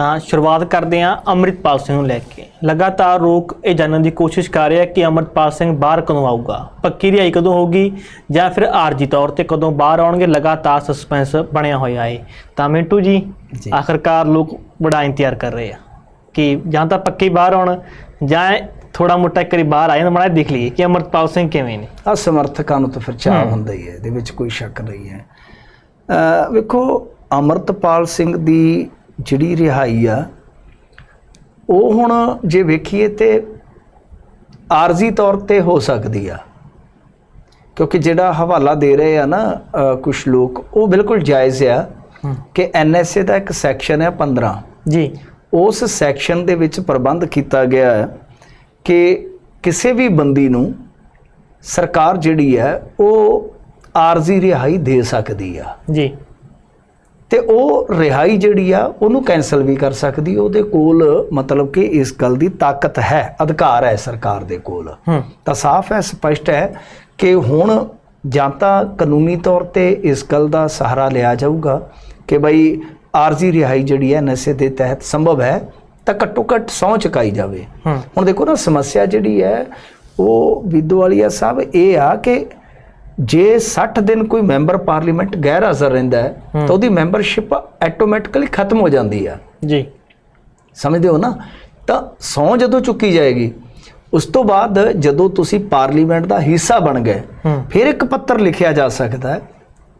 ਤਾਂ ਸ਼ੁਰੂਆਤ ਕਰਦੇ ਹਾਂ ਅੰਮ੍ਰਿਤਪਾਲ ਸਿੰਘ ਨੂੰ ਲੈ ਕੇ। ਲਗਾਤਾਰ ਲੋਕ ਇਹ ਜਾਣਨ ਦੀ ਕੋਸ਼ਿਸ਼ ਕਰ ਰਹੇ ਕਿ ਅੰਮ੍ਰਿਤਪਾਲ ਸਿੰਘ ਬਾਹਰ ਕਦੋਂ ਆਊਗਾ? ਪੱਕੀ ਰਿਹਾਈ ਕਦੋਂ ਹੋਊਗੀ ਜਾਂ ਫਿਰ ਆਰਜੀ ਤੌਰ ਤੇ ਕਦੋਂ ਬਾਹਰ ਆਉਣਗੇ? ਲਗਾਤਾਰ ਸਸਪੈਂਸ ਬਣਿਆ ਹੋਇਆ ਹੈ ਤਾਂ ਮਿੰਟੂ ਜੀ। ਆਖਰਕਾਰ ਲੋਕ ਬੜਾ ਇੰਤਜ਼ਾਰ ਕਰ ਰਹੇ ਆ ਕਿ ਜਾਂ ਤਾਂ ਪੱਕੀ ਬਾਹਰ ਆਉਣ ਜਾਂ ਥੋੜਾ ਮੋਟਾ ਇੱਕ ਵਾਰੀ ਬਾਹਰ ਆਏ ਤਾਂ ਮਾੜਾ ਦੇਖ ਲਈਏ ਕਿ ਅੰਮ੍ਰਿਤਪਾਲ ਸਿੰਘ ਕਿਵੇਂ ਨੇ। ਆ ਸਮਰਥਕਾਂ ਨੂੰ ਤਾਂ ਫਿਰ ਚਾਹ। ਹੁੰਦਾ ਹੀ ਹੈ ਇਹਦੇ ਵਿੱਚ ਕੋਈ ਸ਼ੱਕ ਨਹੀਂ ਹੈ। ਅ ਵੇਖੋ ਅਮਰਤਪਾਲ ਸਿੰਘ ਦੀ ਜਿਹੜੀ ਰਿਹਾਈ ਆ ਉਹ ਹੁਣ ਜੇ ਵੇਖੀਏ ਤੇ ਆਰਜ਼ੀ ਤੌਰ ਤੇ ਹੋ ਸਕਦੀ ਆ। ਕਿਉਂਕਿ ਜਿਹੜਾ ਹਵਾਲਾ ਦੇ ਰਹੇ ਆ ਨਾ ਕੁਝ ਲੋਕ ਉਹ ਬਿਲਕੁਲ ਜਾਇਜ਼ ਆ ਕਿ ਐਨਐਸਏ ਦਾ ਇੱਕ ਸੈਕਸ਼ਨ ਹੈ 15 ਜੀ। ਉਸ ਸੈਕਸ਼ਨ ਦੇ ਵਿੱਚ ਪ੍ਰਬੰਧ ਕੀਤਾ ਗਿਆ ਹੈ ਕਿ ਕਿਸੇ ਵੀ ਬੰਦੀ ਨੂੰ ਸਰਕਾਰ ਜਿਹੜੀ ਹੈ ਉਹ ਆਰਜ਼ੀ ਰਿਹਾਈ ਦੇ ਸਕਦੀ ਆ। ਜੀ। ਤੇ ਉਹ ਰਿਹਾਈ ਜਿਹੜੀ ਆ ਉਹਨੂੰ ਕੈਨਸਲ ਵੀ ਕਰ ਸਕਦੀ ਉਹਦੇ ਕੋਲ ਮਤਲਬ ਕਿ ਇਸ ਗੱਲ ਦੀ ਤਾਕਤ ਹੈ ਅਧਿਕਾਰ ਹੈ ਸਰਕਾਰ ਦੇ ਕੋਲ। ਤਾਂ ਸਾਫ਼ ਹੈ ਸਪਸ਼ਟ ਹੈ ਕਿ ਹੁਣ ਜਾਂ ਤਾਂ ਕਾਨੂੰਨੀ ਤੌਰ ਤੇ ਇਸ ਗੱਲ ਦਾ ਸਹਾਰਾ ਲਿਆ ਜਾਊਗਾ ਕਿ ਬਈ ਆਰਜ਼ੀ ਰਿਹਾਈ ਜਿਹੜੀ ਹੈ ਨਸ਼ੇ ਦੇ ਤਹਿਤ ਸੰਭਵ ਹੈ ਤਾਂ ਘੱਟੋ ਘੱਟ ਸਹੁੰ ਚੁਕਾਈ ਜਾਵੇ। ਹੁਣ ਦੇਖੋ ਨਾ ਸਮੱਸਿਆ ਜਿਹੜੀ ਹੈ ਉਹ ਵਿਦੋਵਾਲੀਆ ਸਾਹਿਬ ਇਹ ਆ ਕਿ ਜੇ 60 ਦਿਨ ਕੋਈ ਮੈਂਬਰ ਪਾਰਲੀਮੈਂਟ ਗੈਰ ਹਾਜ਼ਰ ਰਹਿੰਦਾ ਹੈ। ਤਾਂ ਉਹਦੀ ਮੈਂਬਰਸ਼ਿਪ ਆਟੋਮੈਟਿਕਲੀ ਖਤਮ ਹੋ ਜਾਂਦੀ ਆ। ਜੀ। ਸਮਝਦੇ ਹੋ ਨਾ? ਤਾਂ ਸਹੁੰ ਜਦੋਂ ਚੁੱਕੀ ਜਾਏਗੀ ਉਸ ਤੋਂ ਬਾਅਦ ਜਦੋਂ ਤੁਸੀਂ ਪਾਰਲੀਮੈਂਟ ਦਾ ਹਿੱਸਾ ਬਣ ਗਏ ਫਿਰ ਇੱਕ ਪੱਤਰ ਲਿਖਿਆ ਜਾ ਸਕਦਾ ਹੈ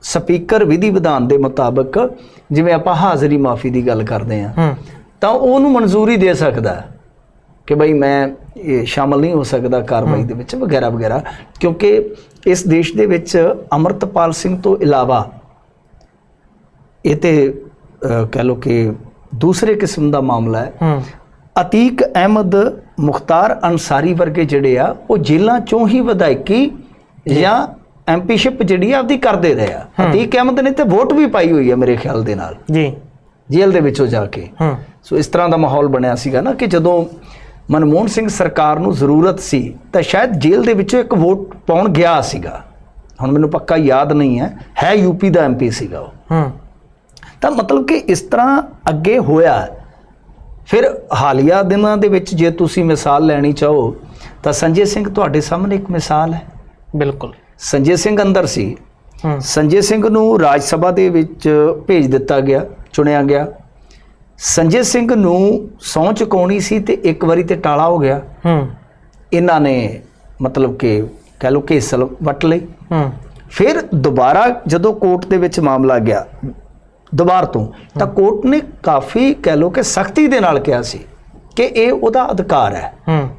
ਸਪੀਕਰ ਵਿਧੀ ਵਿਧਾਨ ਦੇ ਮੁਤਾਬਕ ਜਿਵੇਂ ਆਪਾਂ ਹਾਜ਼ਰੀ ਮਾਫੀ ਦੀ ਗੱਲ ਕਰਦੇ ਹੂੰ। ਤਾਂ ਉਹਨੂੰ ਮਨਜ਼ੂਰੀ ਦੇ ਸਕਦਾ ਹੈ ਕਿ ਬਈ ਮੈਂ ਇਹ ਸ਼ਾਮਲ ਨਹੀਂ ਹੋ ਸਕਦਾ ਕਾਰਵਾਈ ਦੇ ਵਿੱਚ ਵਗੈਰਾ ਵਗੈਰਾ ਕਿਉਂਕਿ ਇਸ ਦੇਸ਼ ਦੇ ਵਿੱਚ ਅਮਰਤਪਾਲ ਸਿੰਘ ਤੋਂ ਇਲਾਵਾ ਇਹ ਤੇ ਕਹਿ ਲਓ ਕਿ ਦੂਸਰੇ ਕਿਸਮ ਦਾ ਮਾਮਲਾ ਹੈ। ਅਤੀਕ ਅਹਿਮਦ ਮੁਖਤਾਰ ਅਨਸਾਰੀ ਵਰਗੇ ਜਿਹੜੇ ਆ ਉਹ ਜੇਲ੍ਹਾਂ ਚੋਂ ਹੀ ਵਿਧਾਇਕੀ ਜਾਂ। ਐਮਪੀਸ਼ਿਪ ਜਿਹੜੀ ਆ ਆਪਦੀ ਕਰਦੇ ਰਹੇ ਆ। ਅਤੀਕ ਅਹਿਮਦ ਨੇ ਤੇ ਵੋਟ ਵੀ ਪਾਈ ਹੋਈ ਹੈ ਮੇਰੇ ਖਿਆਲ ਦੇ ਨਾਲ। ਜੀ। ਜੇਲ੍ਹ ਦੇ ਵਿੱਚੋਂ ਜਾ ਕੇ। ਹੂੰ। ਸੋ ਇਸ ਤਰ੍ਹਾਂ ਦਾ ਮਾਹੌਲ ਬਣਿਆ ਸੀਗਾ ਨਾ ਕਿ ਜਦੋਂ ਮਨਮੋਹਨ ਸਿੰਘ ਸਰਕਾਰ ਨੂੰ ਜ਼ਰੂਰਤ ਸੀ ਤਾਂ ਸ਼ਾਇਦ ਜੇਲ੍ਹ ਦੇ ਵਿੱਚੋਂ ਇੱਕ ਵੋਟ ਪਾਉਣ ਗਿਆ ਸੀਗਾ। ਹੁਣ ਮੈਨੂੰ ਪੱਕਾ ਯਾਦ ਨਹੀਂ ਹੈ ਹੈ ਯੂਪੀ ਦਾ ਐਮਪੀ ਸੀਗਾ ਉਹ। ਹੂੰ। ਤਾਂ ਮਤਲਬ ਕਿ ਇਸ ਤਰ੍ਹਾਂ ਅੱਗੇ ਹੋਇਆ। ਫਿਰ ਹਾਲੀਆ ਦਿਨਾਂ ਦੇ ਵਿੱਚ ਜੇ ਤੁਸੀਂ ਮਿਸਾਲ ਲੈਣੀ ਚਾਹੋ ਤਾਂ ਸੰਜੇ ਸਿੰਘ ਤੁਹਾਡੇ ਸਾਹਮਣੇ ਇੱਕ ਮਿਸਾਲ ਹੈ। ਬਿਲਕੁਲ। ਸੰਜੇ ਸਿੰਘ ਅੰਦਰ ਸੀ। ਸੰਜੇ ਸਿੰਘ ਨੂੰ ਰਾਜ ਸਭਾ ਦੇ ਵਿੱਚ ਭੇਜ ਦਿੱਤਾ ਗਿਆ ਚੁਣਿਆ ਗਿਆ। ਸੰਜੇ ਸਿੰਘ ਨੂੰ ਸਹੁੰ ਚੁਕਾਉਣੀ ਸੀ ਤੇ ਇੱਕ ਵਾਰੀ ਤੇ ਟਾਲਾ ਹੋ ਗਿਆ। ਹੂੰ। ਇਹਨਾਂ ਨੇ ਮਤਲਬ ਕਿ ਕਹਿ ਲਓ ਕਿ ਸਲ ਵਟ ਲਈ। ਹੂੰ। ਫਿਰ ਦੁਬਾਰਾ ਜਦੋਂ ਕੋਰਟ ਦੇ ਵਿੱਚ ਮਾਮਲਾ ਗਿਆ ਦੁਬਾਰ ਤੋਂ ਤਾਂ ਕੋਰਟ ਨੇ ਕਾਫੀ ਕਹਿ ਲਓ ਕਿ ਸਖਤੀ ਦੇ ਨਾਲ ਕਿਹਾ ਸੀ ਕਿ ਇਹ ਉਹਦਾ ਅਧਿਕਾਰ ਹੈ। ਹੂੰ।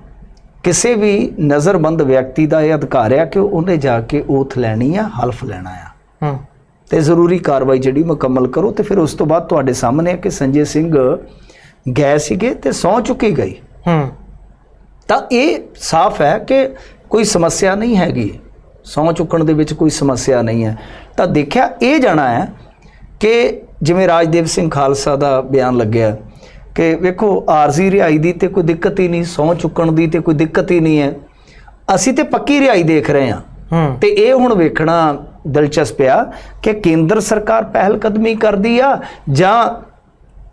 ਕਿਸੇ ਵੀ ਨਜ਼ਰਬੰਦ ਵਿਅਕਤੀ ਦਾ ਇਹ ਅਧਿਕਾਰ ਹੈ ਕਿ ਉਹਨੇ ਜਾ ਕੇ ਓਥ ਲੈਣੀ ਆ ਹਲਫ ਲੈਣਾ ਆ। ਹੂੰ। ਤੇ ਜ਼ਰੂਰੀ ਕਾਰਵਾਈ ਜਿਹੜੀ ਮੁਕੰਮਲ ਕਰੋ ਤੇ ਫਿਰ ਉਸ ਤੋਂ ਬਾਅਦ ਤੁਹਾਡੇ ਸਾਹਮਣੇ ਹੈ ਕਿ ਸੰਜੇ ਸਿੰਘ ਗਏ ਸੀਗੇ ਤੇ ਸੌ ਚੁੱਕੀ ਗਈ। ਹੂੰ। ਤਾਂ ਇਹ ਸਾਫ਼ ਹੈ ਕਿ ਕੋਈ ਸਮੱਸਿਆ ਨਹੀਂ ਹੈਗੀ। ਸੌ ਚੁੱਕਣ ਦੇ ਵਿੱਚ ਕੋਈ ਸਮੱਸਿਆ ਨਹੀਂ ਹੈ। ਤਾਂ ਦੇਖਿਆ ਇਹ ਜਾਣਾ ਹੈ ਕਿ ਜਿਵੇਂ ਰਾਜਦੇਵ ਸਿੰਘ ਖਾਲਸਾ ਦਾ ਬਿਆਨ ਲੱਗਿਆ ਕਿ ਵੇਖੋ ਆਰਜ਼ੀ ਰਿਹਾਈ ਦੀ ਤੇ ਕੋਈ ਦਿੱਕਤ ਹੀ ਨਹੀਂ ਸੌ ਚੁੱਕਣ ਦੀ ਤੇ ਕੋਈ ਦਿੱਕਤ ਹੀ ਨਹੀਂ ਹੈ। ਅਸੀਂ ਤੇ ਪੱਕੀ ਰਿਹਾਈ ਦੇਖ ਰਹੇ ਹਾਂ। ਹੂੰ। ਤੇ ਇਹ ਹੁਣ ਵੇਖਣਾ ਦਿਲਚਸਪ ਆ ਕਿ ਕੇਂਦਰ ਸਰਕਾਰ ਪਹਿਲ ਕਦਮੀ ਕਰਦੀ ਆ ਜਾਂ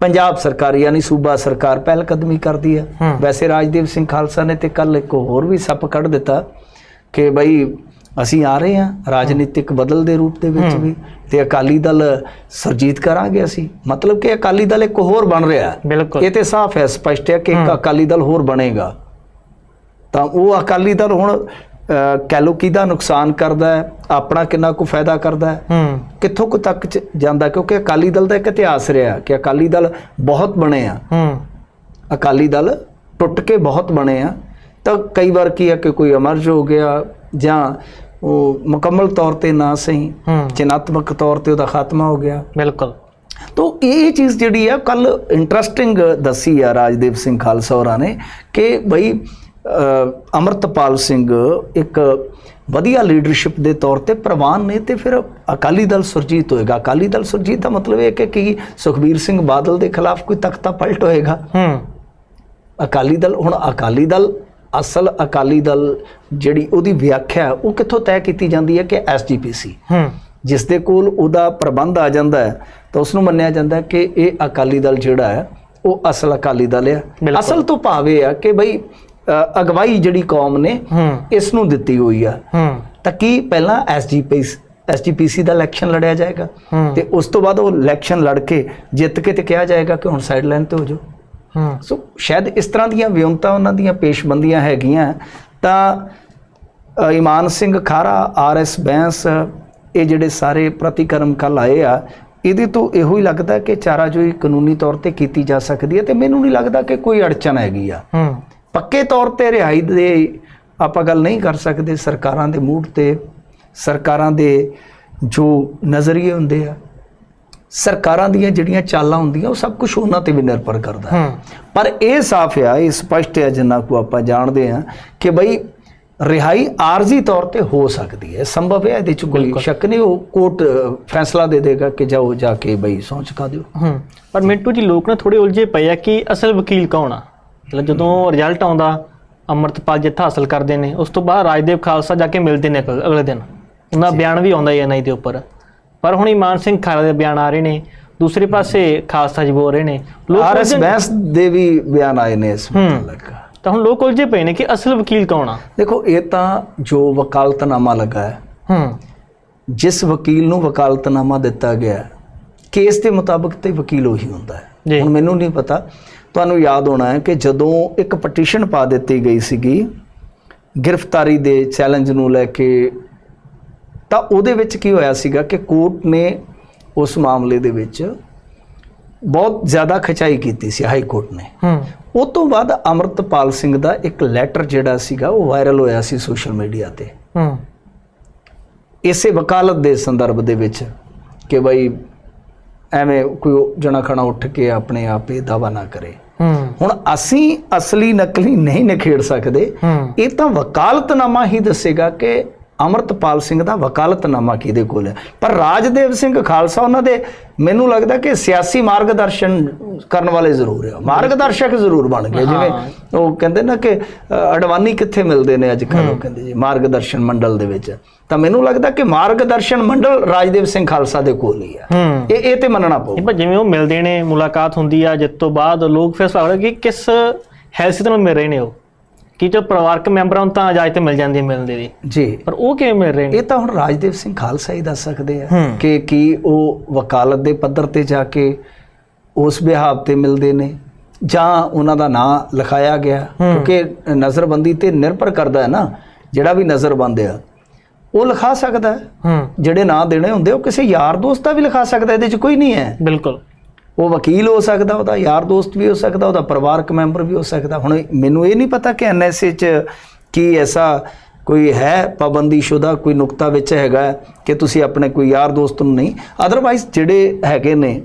ਪੰਜਾਬ ਸਰਕਾਰ ਯਾਨੀ ਸੂਬਾ ਸਰਕਾਰ ਪਹਿਲ ਕਦਮੀ ਕਰਦੀ ਆ। ਵੈਸੇ ਰਾਜਦੇਵ ਸਿੰਘ ਖਾਲਸਾ ਨੇ ਤੇ ਕੱਲ ਇੱਕ ਹੋਰ ਵੀ ਸੱਪ ਕੱਢ ਦਿੱਤਾ ਕਿ ਬਈ ਅਸੀਂ ਆ ਰਹੇ ਹਾਂ ਰਾਜਨੀਤਿਕ ਬਦਲ ਦੇ ਰੂਪ ਦੇ ਵਿੱਚ ਵੀ ਤੇ ਅਕਾਲੀ ਦਲ ਸਰਜੀਤ ਕਰਾਂਗੇ ਅਸੀਂ। ਮਤਲਬ ਕਿ ਅਕਾਲੀ ਦਲ ਇੱਕ ਹੋਰ ਬਣ ਰਿਹਾ ਇਹ ਤੇ ਸਾਫ਼ ਹੈ ਸਪਸ਼ਟ ਹੈ ਕਿ ਇੱਕ ਅਕਾਲੀ ਦਲ ਹੋਰ ਬਣੇਗਾ। ਤਾਂ ਉਹ ਅਕਾਲੀ ਦਲ ਹੁਣ ਲਓ ਕਿਹਦਾ ਨੁਕਸਾਨ ਕਰਦਾ ਹੈ ਆਪਣਾ ਕਿੰਨਾ ਕੁ ਫਾਇਦਾ ਕਰਦਾ ਹੈ ਕਿੱਥੋਂ ਕੁ ਤੱਕ ਜਾਂਦਾ ਕਿਉਂਕਿ ਅਕਾਲੀ ਦਲ ਦਾ ਇੱਕ ਇਤਿਹਾਸ ਰਿਹਾ ਕਿ ਅਕਾਲੀ ਦਲ ਬਹੁਤ ਬਣੇ ਆ। ਅਕਾਲੀ ਦਲ ਟੁੱਟ ਕੇ ਬਹੁਤ ਬਣੇ ਆ। ਤਾਂ ਕਈ ਵਾਰ ਕੀ ਹੈ ਕਿ ਕੋਈ ਅਮਰਜ ਹੋ ਗਿਆ ਜਾਂ ਉਹ ਮੁਕੰਮਲ ਤੌਰ ਤੇ ਨਾ ਸਹੀ ਚਿਨਾਤਮਕ ਤੌਰ ਤੇ ਉਹਦਾ ਖਾਤਮਾ ਹੋ ਗਿਆ। ਬਿਲਕੁਲ। ਤੋ ਇਹ ਚੀਜ਼ ਜਿਹੜੀ ਆ ਕੱਲ ਇੰਟਰਸਟਿੰਗ ਦੱਸੀ ਆ ਰਾਜਦੇਵ ਸਿੰਘ ਖਾਲਸਾ ਹੋਰਾਂ ਨੇ ਕਿ ਅ, ਅਮਰਤਪਾਲ ਸਿੰਘ ਇੱਕ ਵਧੀਆ ਲੀਡਰਸ਼ਿਪ ਦੇ ਤੌਰ ਤੇ ਪ੍ਰਵਾਨ ਨੇ ਤੇ ਫਿਰ ਅਕਾਲੀ ਦਲ ਸੁਰਜੀਤ ਹੋਏਗਾ। ਅਕਾਲੀ ਦਲ ਸੁਰਜੀਤ ਦਾ ਮਤਲਬ ਇਹ ਹੈ ਕਿ ਸੁਖਬੀਰ ਸਿੰਘ ਬਾਦਲ ਦੇ ਖਿਲਾਫ ਕੋਈ ਤਖਤਾ ਪਲਟ ਹੋਏਗਾ। ਹੂੰ। ਅਕਾਲੀ ਦਲ ਹੁਣ ਅਕਾਲੀ ਦਲ ਅਸਲ ਅਕਾਲੀ ਦਲ ਜਿਹੜੀ ਉਹਦੀ ਵਿਆਖਿਆ ਹੈ, ਉਹ ਕਿੱਥੋਂ ਤੈਅ ਕੀਤੀ ਜਾਂਦੀ ਹੈ ਕਿ ਐਸਜੀਪੀਸੀ ਹੂੰ। ਜਿਸ ਦੇ ਕੋਲ ਉਹਦਾ ਪ੍ਰਬੰਧ ਆ ਜਾਂਦਾ ਹੈ ਤਾਂ ਉਸ ਨੂੰ ਮੰਨਿਆ ਜਾਂਦਾ ਹੈ ਕਿ ਇਹ ਅਕਾਲੀ ਦਲ ਜਿਹੜਾ ਹੈ ਉਹ ਅਸਲ ਅਕਾਲੀ ਦਲ ਬਿਲਕੁਲ। ਅਸਲ ਤੋਂ ਭਾਵ ਆ ਕਿ ਬਈ ਅਗਵਾਈ ਜਿਹੜੀ ਕੌਮ ਨੇ ਇਸ ਨੂੰ ਦਿੱਤੀ ਹੋਈ ਆ। ਤਾਂ ਕੀ ਪਹਿਲਾਂ ਐਸਜੀਪੀ ਐਸਜੀਪੀਸੀ ਦਾ ਇਲੈਕਸ਼ਨ ਲੜਿਆ ਜਾਏਗਾ? ਤੇ ਉਸ ਤੋਂ ਬਾਅਦ ਉਹ ਇਲੈਕਸ਼ਨ ਲੜ ਕੇ ਜਿੱਤ ਕੇ ਤੇ ਕਿਹਾ ਜਾਏਗਾ ਕਿ ਹੁਣ ਸਾਈਡ ਲਾਈਨ ਤੇ ਹੋ ਜਾਓ। ਹੂੰ। ਸੋ ਸ਼ਾਇਦ ਇਸ ਤਰ੍ਹਾਂ ਦੀਆਂ ਵਿਉਂਤਾਂ ਉਹਨਾਂ ਦੀਆਂ ਪੇਸ਼ਬੰਦੀਆਂ ਹੈਗੀਆਂ। ਤਾਂ ਇਮਾਨ ਸਿੰਘ ਖਾਰਾ ਆਰਐਸ ਬੈਂਸ ਇਹ ਜਿਹੜੇ ਸਾਰੇ ਪ੍ਰਤੀਕਰਮ ਕੱਲ ਆਏ ਆ ਇਹਦੇ ਤੋਂ ਇਹੋ ਹੀ ਲੱਗਦਾ ਕਿ ਚਾਰਾਜੋਈ ਕਾਨੂੰਨੀ ਤੌਰ ਤੇ ਕੀਤੀ ਜਾ ਸਕਦੀ ਹੈ ਤੇ ਮੈਨੂੰ ਨਹੀਂ ਲੱਗਦਾ ਕਿ ਕੋਈ ਅੜਚਨ ਹੈਗੀ ਆ। ਹੂੰ। ਪੱਕੇ ਤੌਰ ਤੇ ਰਿਹਾਈ ਦੇ ਆਪਾਂ ਗੱਲ ਨਹੀਂ ਕਰ ਸਕਦੇ ਸਰਕਾਰਾਂ ਦੇ ਮੂਡ ਤੇ ਸਰਕਾਰਾਂ ਦੇ ਜੋ ਨਜ਼ਰੀਏ ਹੁੰਦੇ ਆ ਸਰਕਾਰਾਂ ਦੀਆਂ ਜਿਹੜੀਆਂ ਚਾਲਾਂ ਹੁੰਦੀਆਂ ਉਹ ਸਭ ਕੁਝ ਉਹਨਾਂ ਤੇ ਵੀ ਨਿਰਭਰ ਕਰਦਾ। ਹੈ। ਪਰ ਇਹ ਸਾਫ਼ ਆ ਇਹ ਸਪਸ਼ਟ ਹੈ ਜਿੰਨਾ ਕੋ ਆਪਾਂ ਜਾਣਦੇ ਆ ਕਿ ਬਈ ਰਿਹਾਈ ਆਰਜ਼ੀ ਤੌਰ ਤੇ ਹੋ ਸਕਦੀ ਹੈ। ਸੰਭਵ ਹੈ ਇਹਦੇ ਚ ਕੋਈ ਸ਼ੱਕ ਨਹੀਂ ਉਹ ਕੋਰਟ ਫੈਸਲਾ ਦੇ ਦੇਗਾ ਕਿ ਜਾਓ ਜਾ ਕੇ ਬਈ ਸਹੁੰ ਚੁਕਾ ਦਿਓ। ਪਰ ਮਿੰਟੂ ਜੀ ਲੋਕ ਨਾ ਥੋੜੇ ਉਲਝੇ ਪਏ ਆ ਕਿ ਅਸਲ ਵਕੀਲ ਕੌਣ ਆ? ਮਤਲਬ ਜਦੋਂ ਰਿਜ਼ਲਟ ਆਉਂਦਾ ਅਮਰਤਪਾਲ ਜਿੱਤ ਹਾਸਲ ਕਰਦੇ ਨੇ ਉਸ ਤੋਂ ਬਾਅਦ ਰਾਜਦੇਵ ਖਾਲਸਾ ਜਾ ਕੇ ਮਿਲਦੇ ਨੇ ਅਗ- ਅਗਲੇ ਦਿਨ। ਉਹਨਾਂ ਦਾ ਬਿਆਨ ਵੀ ਆਉਂਦਾ ਹੀ ਐਨਆਈ ਦੇ ਉੱਪਰ। ਪਰ ਹੁਣ ਇਮਾਨ ਸਿੰਘ ਖਾਰਾ ਦੇ ਬਿਆਨ ਆ ਰਹੇ ਨੇ ਦੂਸਰੇ ਪਾਸੇ ਖਾਲਸਾ ਜੀ ਬੋਲ ਰਹੇ ਨੇ ਲੋਕ ਆਰਐਸ ਉਲਝਣ- ਬੈਂਸ ਦੇ ਵੀ ਬਿਆਨ ਆਏ ਨੇ ਇਸ। ਮੁਤਲਕ। ਤਾਂ ਹੁਣ ਲੋਕ ਉਲਝੇ ਪਏ ਨੇ ਕਿ ਅਸਲ ਵਕੀਲ ਕੌਣ ਆ? ਦੇਖੋ ਇਹ ਤਾਂ ਜੋ ਵਕਾਲਤਨਾਮਾ ਲੱਗਾ ਹੈ ਹੂੰ। ਜਿਸ ਵਕੀਲ ਨੂੰ ਵਕਾਲਤਨਾਮਾ ਦਿੱਤਾ ਗਿਆ ਹੈ, ਕੇਸ ਦੇ ਮੁਤਾਬਕ ਤੇ ਵਕੀਲ ਉਹੀ ਹੁੰਦਾ ਹੈ। ਜੀ। ਹੁਣ ਮੈਨੂੰ ਨਹੀਂ ਪਤਾ ਤੁਹਾਨੂੰ ਯਾਦ ਹੋਣਾ ਹੈ ਕਿ ਜਦੋਂ ਇੱਕ ਪਟੀਸ਼ਨ ਪਾ ਦਿੱਤੀ ਗਈ ਸੀਗੀ ਗ੍ਰਿਫਤਾਰੀ ਦੇ ਚੈਲੰਜ ਨੂੰ ਲੈ ਕੇ ਤਾਂ ਉਹਦੇ ਵਿੱਚ ਕੀ ਹੋਇਆ ਸੀਗਾ ਕਿ ਕੋਰਟ ਨੇ ਉਸ ਮਾਮਲੇ ਦੇ ਵਿੱਚ ਬਹੁਤ ਜ਼ਿਆਦਾ ਖਿਚਾਈ ਕੀਤੀ ਸੀ ਹਾਈ ਕੋਰਟ ਨੇ। ਹੂੰ। ਉਹ ਤੋਂ ਬਾਅਦ ਅਮਰਤਪਾਲ ਸਿੰਘ ਦਾ ਇੱਕ ਲੈਟਰ ਜਿਹੜਾ ਸੀਗਾ ਉਹ ਵਾਇਰਲ ਹੋਇਆ ਸੀ ਸੋਸ਼ਲ ਮੀਡੀਆ ਤੇ। ਹੂੰ। ਇਸੇ ਵਕਾਲਤ ਦੇ ਸੰਦਰਭ ਦੇ ਵਿੱਚ ਕਿ ਬਈ ਐਵੇਂ ਕੋਈ ਜਣਾ ਖਣਾ ਉੱਠ ਕੇ ਆਪਣੇ ਆਪ ਇਹ ਦਾਵਾ ਨਾ ਕਰੇ। ਹੁਣ ਅਸੀਂ ਅਸਲੀ ਨਕਲੀ ਨਹੀਂ ਨਿਖੇੜ ਸਕਦੇ ਇਹ ਤਾਂ ਵਕਾਲਤਨਾਮਾ ਹੀ ਦੱਸੇਗਾ ਕਿ ਅਮਰਤਪਾਲ ਸਿੰਘ ਦਾ ਵਕਾਲਤਨਾਮਾ ਕਿਹਦੇ ਕੋਲ ਹੈ। ਪਰ ਰਾਜਦੇਵ ਸਿੰਘ ਖਾਲਸਾ ਉਹਨਾਂ ਦੇ ਮੈਨੂੰ ਲੱਗਦਾ ਕਿ ਸਿਆਸੀ ਮਾਰਗਦਰਸ਼ਨ ਕਰਨ ਵਾਲੇ ਜ਼ਰੂਰ ਆ। ਮਾਰਗਦਰਸ਼ਕ ਜ਼ਰੂਰ ਬਣ ਗਏ। ਜਿਵੇਂ ਉਹ ਕਹਿੰਦੇ ਨਾ ਕਿ ਅਡਵਾਨੀ ਕਿੱਥੇ ਮਿਲਦੇ ਨੇ ਅੱਜ ਕੱਲ੍ਹ ਉਹ ਕਹਿੰਦੇ ਜੀ ਮਾਰਗਦਰਸ਼ਨ ਮੰਡਲ ਦੇ ਵਿੱਚ। ਤਾਂ ਮੈਨੂੰ ਲੱਗਦਾ ਕਿ ਮਾਰਗਦਰਸ਼ਨ ਮੰਡਲ ਰਾਜਦੇਵ ਸਿੰਘ ਖਾਲਸਾ ਦੇ ਕੋਲ ਹੀ ਆ। ਇਹ ਇਹ ਤੇ ਮੰਨਣਾ ਪਊ। ਨਹੀਂ ਪਰ ਜਿਵੇਂ ਉਹ ਮਿਲਦੇ ਨੇ ਮੁਲਾਕਾਤ ਹੁੰਦੀ ਆ ਜਿਸ ਤੋਂ ਬਾਅਦ ਲੋਕ ਫਿਰ ਸਵਾਲ ਕਿ ਕਿਸ ਹੈਸੀਅਤ ਨਾਲ ਮਿਲ ਰਹੇ ਨੇ ਉਹ? ਕੀ ਜੋ ਪਰਿਵਾਰਕ ਮੈਂਬਰਾਂ ਨੂੰ ਤਾਂ ਇਜਾਜ਼ਤ ਮਿਲ ਜਾਂਦੀ ਹੈ ਮਿਲਣ ਦੀ ਜੀ। ਪਰ ਉਹ ਕਿਵੇਂ ਮਿਲ ਰਹੇ ਨੇ? ਇਹ ਤਾਂ ਹੁਣ ਰਾਜਦੇਵ ਸਿੰਘ ਖਾਲਸਾ ਹੀ ਦੱਸ ਸਕਦੇ ਆ। ਕਿ ਕੀ ਉਹ ਵਕਾਲਤ ਦੇ ਪੱਧਰ ਤੇ ਜਾ ਕੇ ਉਸ ਬਿਹਾਵ ਤੇ ਮਿਲਦੇ ਨੇ ਜਾਂ ਉਹਨਾਂ ਦਾ ਨਾਂ ਲਿਖਾਇਆ ਗਿਆ ਕਿਉਂਕਿ ਨਜ਼ਰਬੰਦੀ ਤੇ ਨਿਰਭਰ ਕਰਦਾ ਹੈ ਨਾ ਜਿਹੜਾ ਵੀ ਨਜ਼ਰਬੰਦ ਆ ਉਹ ਲਿਖਾ ਸਕਦਾ ਹੈ। ਜਿਹੜੇ ਨਾਂ ਦੇਣੇ ਹੁੰਦੇ ਉਹ ਕਿਸੇ ਯਾਰ ਦੋਸਤ ਦਾ ਵੀ ਲਿਖਾ ਸਕਦਾ ਇਹਦੇ 'ਚ ਕੋਈ ਨਹੀਂ ਹੈ। ਬਿਲਕੁਲ। ਉਹ ਵਕੀਲ ਹੋ ਸਕਦਾ ਉਹਦਾ ਯਾਰ ਦੋਸਤ ਵੀ ਹੋ ਸਕਦਾ ਉਹਦਾ ਪਰਿਵਾਰਕ ਮੈਂਬਰ ਵੀ ਹੋ ਸਕਦਾ। ਹੁਣ ਮੈਨੂੰ ਇਹ ਨਹੀਂ ਪਤਾ ਕਿ ਐਨਐਸਏ 'ਚ ਕੀ ਐਸਾ ਕੋਈ ਹੈ ਪਾਬੰਦੀਸ਼ੁਦਾ ਕੋਈ ਨੁਕਤਾ ਵਿੱਚ ਹੈਗਾ ਕਿ ਤੁਸੀਂ ਆਪਣੇ ਕੋਈ ਯਾਰ ਦੋਸਤ ਨੂੰ ਨਹੀਂ। ਅਦਰਵਾਈਜ਼ ਜਿਹੜੇ ਹੈਗੇ ਨੇ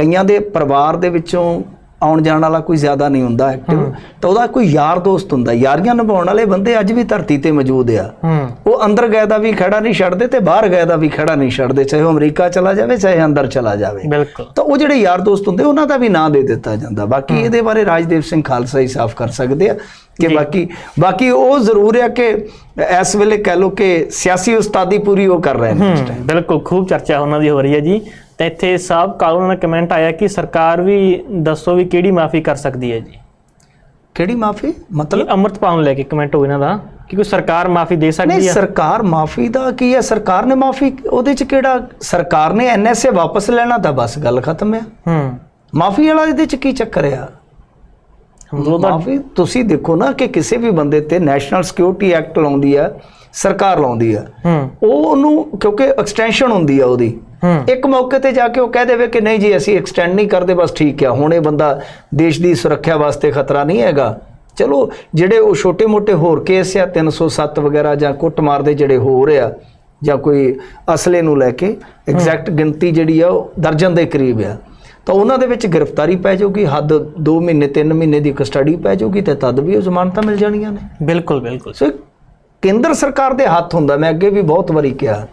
ਕਈਆਂ ਦੇ ਪਰਿਵਾਰ ਦੇ ਵਿੱਚੋਂ ਆਉਣ ਜਾਣ ਵਾਲਾ ਕੋਈ ਜ਼ਿਆਦਾ ਨਹੀਂ ਹੁੰਦਾ ਐਕਟਿਵ ਤਾਂ ਉਹਦਾ ਕੋਈ ਯਾਰ ਦੋਸਤ ਹੁੰਦਾ। ਯਾਰੀਆਂ ਨਿਭਾਉਣ ਵਾਲੇ ਬੰਦੇ ਅੱਜ ਵੀ ਧਰਤੀ ਤੇ ਮੌਜੂਦ ਆ। ਉਹ ਅੰਦਰ ਗਏ ਦਾ ਵੀ ਖੜਾ ਨਹੀਂ ਛੱਡਦੇ ਤੇ ਬਾਹਰ ਗਏ ਦਾ ਵੀ ਖੜਾ ਨਹੀਂ ਛੱਡਦੇ ਚਾਹੇ ਉਹ ਅਮਰੀਕਾ ਚਲਾ ਜਾਵੇ ਚਾਹੇ ਅੰਦਰ ਚਲਾ ਜਾਵੇ। ਤਾਂ ਉਹ ਜਿਹੜੇ ਯਾਰ ਦੋਸਤ ਹੁੰਦੇ ਉਹਨਾਂ ਦਾ ਵੀ ਨਾਂ ਦੇ ਦਿੱਤਾ ਜਾਂਦਾ। ਬਾਕੀ ਇਹਦੇ ਬਾਰੇ ਰਾਜਦੇਵ ਸਿੰਘ ਖਾਲਸਾ ਹੀ ਸਾਫ਼ ਕਰ ਸਕਦੇ ਆ ਕਿ ਬਾਕੀ ਬਾਕੀ ਉਹ ਜ਼ਰੂਰ ਹੈ ਕਿ ਇਸ ਵੇਲੇ ਕਹਿ ਲੋ ਕਿ ਸਿਆਸੀ ਉਸਤਾਦੀ ਪੂਰੀ ਉਹ ਕਰ ਰਹੇ ਨੇ ਬਿਲਕੁਲ। ਖੂਬ ਚਰਚਾ ਉਹਨਾਂ ਦੀ ਹੋ ਰਹੀ ਹੈ ਜੀ। ਤੇ ਇੱਥੇ ਸਾਹਿਬ ਕਾਲੋਂ ਦਾ ਕਮੈਂਟ ਆਇਆ ਕਿ ਸਰਕਾਰ ਵੀ ਦੱਸੋ ਵੀ ਕਿਹੜੀ ਮਾਫੀ ਕਰ ਸਕਦੀ ਹੈ ਜੀ। ਕਿਹੜੀ ਮਾਫੀ? ਮਤਲਬ? ਅਮਰਤਪਾਲ ਨੂੰ ਲੈ ਕੇ ਕਮੈਂਟ ਹੋਇਆ ਇਹਨਾਂ ਦਾ ਕਿ ਕੋਈ ਸਰਕਾਰ ਮਾਫੀ ਦੇ ਨਹੀਂ ਸਕਦੀ ਹੈ। ਸਰਕਾਰ ਮਾਫੀ ਦਾ ਕੀ ਹੈ? ਸਰਕਾਰ ਨੇ ਮਾਫੀ ਉਹਦੇ ਚ ਕਿਹੜਾ ਸਰਕਾਰ ਨੇ ਐਨਐਸਏ ਵਾਪਸ ਲੈਣਾ ਤਾਂ ਬਸ ਗੱਲ ਖਤਮ ਹੈ। ਹੂੰ। ਮਾਫੀ ਵਾਲਾ ਇਹਦੇ ਚ ਕੀ ਚੱਕਰ ਆ? ਮਾਫੀ ਤੁਸੀਂ ਦੇਖੋ ਨਾ ਕਿ ਕਿਸੇ ਵੀ ਬੰਦੇ ਤੇ ਨੈਸ਼ਨਲ ਸਿਕਿਉਰਿਟੀ ਐਕਟ ਲਾਉਂਦੀ ਆ ਸਰਕਾਰ ਲਾਉਂਦੀ ਆ ਹੂੰ। ਉਹ ਉਹਨੂੰ ਕਿਉਂਕਿ ਐਕਸਟੈਂਸ਼ਨ ਹੁੰਦੀ ਆ ਉਹਦੀ। ਹੂੰ ਇੱਕ ਮੌਕੇ ਤੇ ਜਾ ਕੇ ਉਹ ਕਹਿ ਦੇਵੇ ਕਿ ਨਹੀਂ ਜੀ ਅਸੀਂ ਐਕਸਟੈਂਡ ਨਹੀਂ ਕਰਦੇ ਬਸ ਠੀਕ ਆ। ਹੁਣ ਇਹ ਬੰਦਾ ਦੇਸ਼ ਦੀ ਸੁਰੱਖਿਆ ਵਾਸਤੇ ਖਤਰਾ ਨਹੀਂ ਹੈਗਾ। ਚਲੋ ਜਿਹੜੇ ਉਹ ਛੋਟੇ-ਮੋਟੇ ਹੋਰ ਕੇਸ ਆ 307 ਵਗੈਰਾ ਜਾਂ ਕੁੱਟਮਾਰ ਦੇ ਜਿਹੜੇ ਹੋ ਰਿਹਾ ਜਾਂ ਕੋਈ ਅਸਲੇ ਨੂੰ ਲੈ ਕੇ ਐਗਜ਼ੈਕਟ ਗਿਣਤੀ ਜਿਹੜੀ ਆ ਉਹ ਦਰਜਨ ਦੇ ਕਰੀਬ ਆ। ਤਾਂ ਉਹਨਾਂ ਦੇ ਵਿੱਚ ਗ੍ਰਿਫਤਾਰੀ ਪੈ ਜਾਊਗੀ ਹੱਦ 2 ਮਹੀਨੇ 3 ਮਹੀਨੇ ਦੀ ਕਸਟਡੀ ਪੈ ਜਾਊਗੀ ਤੇ ਤਦ ਵੀ ਉਹ ਜ਼ਮਾਨਤਾਂ ਮਿਲ ਜਾਣੀਆਂ ਨੇ। ਬਿਲਕੁਲ ਬਿਲਕੁਲ। ਸੋ ਕੇਂਦਰ ਸਰਕਾਰ ਦੇ ਹੱਥ ਹੁੰਦਾ ਮੈਂ ਅੱਗੇ ਵੀ ਬਹੁਤ ਵਾਰੀ ਕਿਹਾ।